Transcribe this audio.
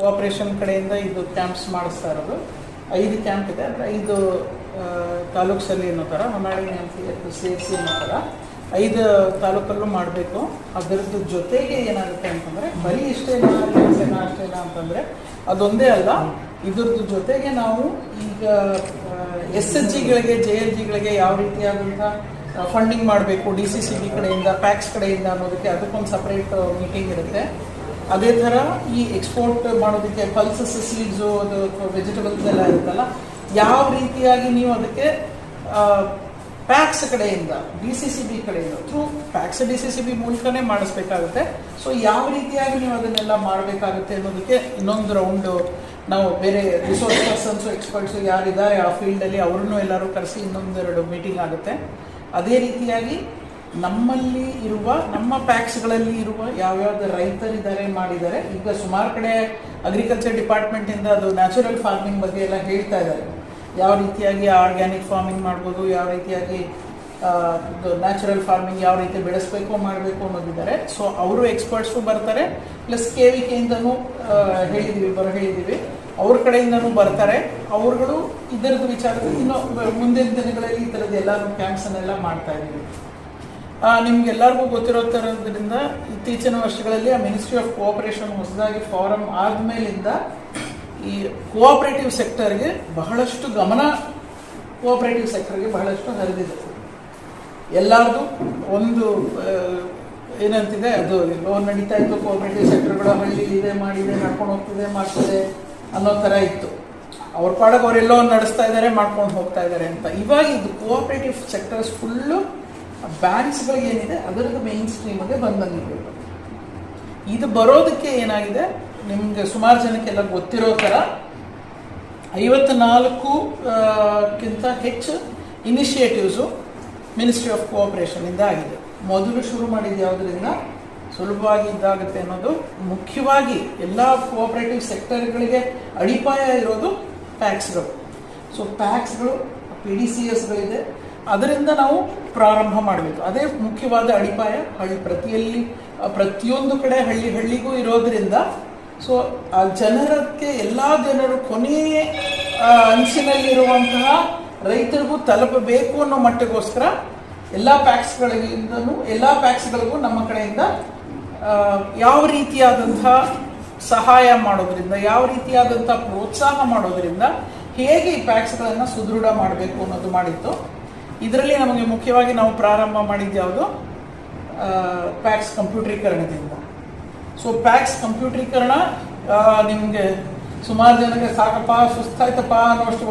Cooperation ಕಡೆಯಿಂದ ಇದು camps ಮಾಡಿಸ್ತಾ ಇರೋದು. ಐದು ಕ್ಯಾಂಪ್ ಇದೆ. ಅಂದರೆ ಐದು ತಾಲೂಕ್ಸಲ್ಲಿ ಅನ್ನೋ ಥರ, ಹೊನ್ನಾಳಿ ನೆನಪಿ ಸೇರಿಸಿ ಅನ್ನೋ ಥರ ಐದು ತಾಲೂಕಲ್ಲೂ ಮಾಡಬೇಕು. ಅದರದ್ದು ಜೊತೆಗೆ ಏನಾಗುತ್ತೆ ಅಂತಂದರೆ, ಬರೀ ಇಷ್ಟೇನಾ ಅಷ್ಟೇ ಇಲ್ಲ ಅಂತಂದರೆ ಅದೊಂದೇ ಅಲ್ಲ, ಇದ್ರದ್ದು ಜೊತೆಗೆ ನಾವು ಈಗ ಎಸ್ ಎಚ್ ಜಿಗಳಿಗೆ, ಜೆ ಎಲ್ ಜಿಗಳಿಗೆ ಯಾವ ರೀತಿಯಾದಂಥ ಫಂಡಿಂಗ್ ಮಾಡಬೇಕು, ಡಿ ಸಿ ಸಿ ಬಿ ಕಡೆಯಿಂದ ಪ್ಯಾಕ್ಸ್ ಕಡೆಯಿಂದ ಅನ್ನೋದಕ್ಕೆ ಅದಕ್ಕೊಂದು ಸಪ್ರೇಟ್ ಮೀಟಿಂಗ್ ಇರುತ್ತೆ. ಅದೇ ಥರ ಈ ಎಕ್ಸ್ಪೋರ್ಟ್ ಮಾಡೋದಕ್ಕೆ ಪಲ್ಸಸ್ ಸೀಡ್ಸು ಅದು ವೆಜಿಟೇಬಲ್ಸ್ ಎಲ್ಲ ಇರುತ್ತಲ್ಲ, ಯಾವ ರೀತಿಯಾಗಿ ನೀವು ಅದಕ್ಕೆ ಪ್ಯಾಕ್ಸ್ ಕಡೆಯಿಂದ ಡಿ ಸಿ ಸಿ ಬಿ ಕಡೆಯಿಂದ through PACS D C C B ಮೂಲಕನೇ ಮಾಡಿಸ್ಬೇಕಾಗುತ್ತೆ. ಸೊ ಯಾವ ರೀತಿಯಾಗಿ ನೀವು ಅದನ್ನೆಲ್ಲ ಮಾಡಬೇಕಾಗುತ್ತೆ ಅನ್ನೋದಕ್ಕೆ ಇನ್ನೊಂದು ರೌಂಡು ನಾವು ಬೇರೆ ರಿಸೋರ್ಸ್ ಪರ್ಸನ್ಸು ಎಕ್ಸ್ಪರ್ಟ್ಸು ಯಾರಿದ್ದಾರೆ ಆ ಫೀಲ್ಡಲ್ಲಿ ಅವ್ರನ್ನೂ ಎಲ್ಲರೂ ಕರೆಸಿ ಇನ್ನೊಂದೆರಡು ಮೀಟಿಂಗ್ ಆಗುತ್ತೆ. ಅದೇ ರೀತಿಯಾಗಿ ನಮ್ಮಲ್ಲಿ ಇರುವ, ನಮ್ಮ ಪ್ಯಾಕ್ಸ್ಗಳಲ್ಲಿ ಇರುವ ಯಾವ್ಯಾವ್ದು ರೈತರಿದ್ದಾರೆ ಮಾಡಿದ್ದಾರೆ, ಈಗ ಸುಮಾರು ಕಡೆ ಅಗ್ರಿಕಲ್ಚರ್ ಡಿಪಾರ್ಟ್ಮೆಂಟಿಂದ ಅದು ನ್ಯಾಚುರಲ್ ಫಾರ್ಮಿಂಗ್ ಬಗ್ಗೆ ಎಲ್ಲ ಹೇಳ್ತಾ ಇದ್ದಾರೆ. ಯಾವ ರೀತಿಯಾಗಿ ಆರ್ಗ್ಯಾನಿಕ್ ಫಾರ್ಮಿಂಗ್ ಮಾಡ್ಬೋದು, ಯಾವ ರೀತಿಯಾಗಿ ನ್ಯಾಚುರಲ್ ಫಾರ್ಮಿಂಗ್ ಯಾವ ರೀತಿ ಬೆಳೆಸಬೇಕು, ಮಾಡಬೇಕು ಅನ್ನೋದಿದ್ದಾರೆ. ಸೊ ಅವರು ಎಕ್ಸ್ಪರ್ಟ್ಸು ಬರ್ತಾರೆ ಪ್ಲಸ್ ಕೆ ವಿ ಕೆಯಿಂದನೂ ಹೇಳಿದ್ದೀವಿ ಬರ ಹೇಳಿದ್ದೀವಿ ಅವ್ರ ಕಡೆಯಿಂದನೂ ಬರ್ತಾರೆ. ಅವ್ರುಗಳು ಇದರದ್ದು ವಿಚಾರದಲ್ಲಿ ಇನ್ನು ಮುಂದಿನ ದಿನಗಳಲ್ಲಿ ಈ ಥರದ್ದು ಎಲ್ಲ ಕ್ಯಾಂಪ್ಸನ್ನೆಲ್ಲ ಮಾಡ್ತಾ ಇದ್ದೀವಿ. ನಿಮ್ಗೆಲ್ಲರಿಗೂ ಗೊತ್ತಿರೋ ಥರದ್ರಿಂದ ಇತ್ತೀಚಿನ ವರ್ಷಗಳಲ್ಲಿ ಆ ಮಿನಿಸ್ಟ್ರಿ ಆಫ್ ಕೋಆಪರೇಷನ್ ಹೊಸದಾಗಿ ಫಾರಮ್ ಆದಮೇಲಿಂದ ಈ ಕೋಆಪರೇಟಿವ್ ಸೆಕ್ಟರ್ಗೆ ಬಹಳಷ್ಟು ಗಮನ ಕೋಆಪರೇಟಿವ್ ಸೆಕ್ಟರ್ಗೆ ಬಹಳಷ್ಟು ಹರಿದಿದೆ. ಎಲ್ಲರದು ಒಂದು ಏನಂತಿದೆ, ಅದು ಲೋನ್ ನಡೀತಾ ಇತ್ತು. ಕೋಆಪರೇಟಿವ್ ಸೆಕ್ಟರ್ಗಳು ಹಳ್ಳಿ ಇದೆ ಮಾಡಿದೆ, ನಡ್ಕೊಂಡು ಹೋಗ್ತಿದೆ, ಮಾಡ್ತಿದೆ ಅನ್ನೋ ಥರ ಇತ್ತು. ಅವ್ರ ಪಾಡಕ್ಕೆ ಅವರೆಲ್ಲೋ ನಡೆಸ್ತಾ ಇದ್ದಾರೆ ಮಾಡ್ಕೊಂಡು ಹೋಗ್ತಾ ಇದ್ದಾರೆ ಅಂತ. ಇವಾಗ ಇದು ಕೋಆಪರೇಟಿವ್ ಸೆಕ್ಟರ್ಸ್ ಫುಲ್ಲು ಬ್ಯಾಂಕ್ಸ್ಗಳಿಗೆ ಏನಿದೆ? ಅದರದ್ದು ಮೇನ್ ಸ್ಟ್ರೀಮ್ಗೆ ಬಂದು ಬಂದಿದೆ ಇದು ಬರೋದಕ್ಕೆ ಏನಾಗಿದೆ? ನಿಮ್ಗೆ ಸುಮಾರು ಜನಕ್ಕೆಲ್ಲ ಗೊತ್ತಿರೋ ಥರ ಐವತ್ನಾಲ್ಕು ಕ್ಕಿಂತ ಹೆಚ್ಚು ಇನಿಷಿಯೇಟಿವ್ಸು ಮಿನಿಸ್ಟ್ರಿ ಆಫ್ ಕೋಆಪರೇಷನಿಂದ ಆಗಿದೆ. ಮೊದಲು ಶುರು ಮಾಡಿದ ಯಾವುದರಿಂದ? ಸುಲಭವಾಗಿ ಇದ್ದಾಗುತ್ತೆ ಅನ್ನೋದು ಮುಖ್ಯವಾಗಿ ಎಲ್ಲ ಕೋಆಪರೇಟಿವ್ ಸೆಕ್ಟರ್ಗಳಿಗೆ ಅಡಿಪಾಯ ಇರೋದು ಪ್ಯಾಕ್ಸ್ಗಳು ಸೊ ಪ್ಯಾಕ್ಸ್ಗಳು ಪಿ ಡಿ ಸಿ ಎಸ್ಗಳಿದೆ ಅದರಿಂದ ನಾವು ಪ್ರಾರಂಭ ಮಾಡಬೇಕು. ಅದೇ ಮುಖ್ಯವಾದ ಅಡಿಪಾಯ, ಹಳ್ಳಿ ಪ್ರತಿಯಲ್ಲಿ ಪ್ರತಿಯೊಂದು ಕಡೆ ಹಳ್ಳಿ ಹಳ್ಳಿಗೂ ಇರೋದ್ರಿಂದ, ಸೊ, ಆ ಜನರಕ್ಕೆ ಎಲ್ಲ ಜನರು ಕೊನೆಯ ಅಂಚಿನಲ್ಲಿರುವಂತಹ ರೈತರಿಗೂ ತಲುಪಬೇಕು ಅನ್ನೋ ಮಟ್ಟಿಗೋಸ್ಕರ ಎಲ್ಲ ಪ್ಯಾಕ್ಸ್ಗಳಿಂದನೂ ಎಲ್ಲ ಪ್ಯಾಕ್ಸ್ಗಳಿಗೂ ನಮ್ಮ ಕಡೆಯಿಂದ ಯಾವ ರೀತಿಯಾದಂತಹ ಸಹಾಯ ಮಾಡೋದ್ರಿಂದ, ಯಾವ ರೀತಿಯಾದಂಥ ಪ್ರೋತ್ಸಾಹ ಮಾಡೋದ್ರಿಂದ ಹೇಗೆ ಈ ಪ್ಯಾಕ್ಸ್ಗಳನ್ನು ಸುದೃಢ ಮಾಡಬೇಕು ಅನ್ನೋದು ಮಾಡಿತ್ತು ಇದರಲ್ಲಿ ನಮಗೆ ಮುಖ್ಯವಾಗಿ ನಾವು ಪ್ರಾರಂಭ ಮಾಡಿದ್ದು ಯಾವುದು? ಪ್ಯಾಕ್ಸ್ ಕಂಪ್ಯೂಟ್ರೀಕರಣದಿಂದ. ಸೊ ಪ್ಯಾಕ್ಸ್ ಕಂಪ್ಯೂಟ್ರೀಕರಣ ನಿಮಗೆ ಸುಮಾರು ಜನಕ್ಕೆ ಸಾಕಪ್ಪ, ಸುಸ್ತಾಯ್ತಪ್ಪ ಅನ್ನೋಷ್ಟು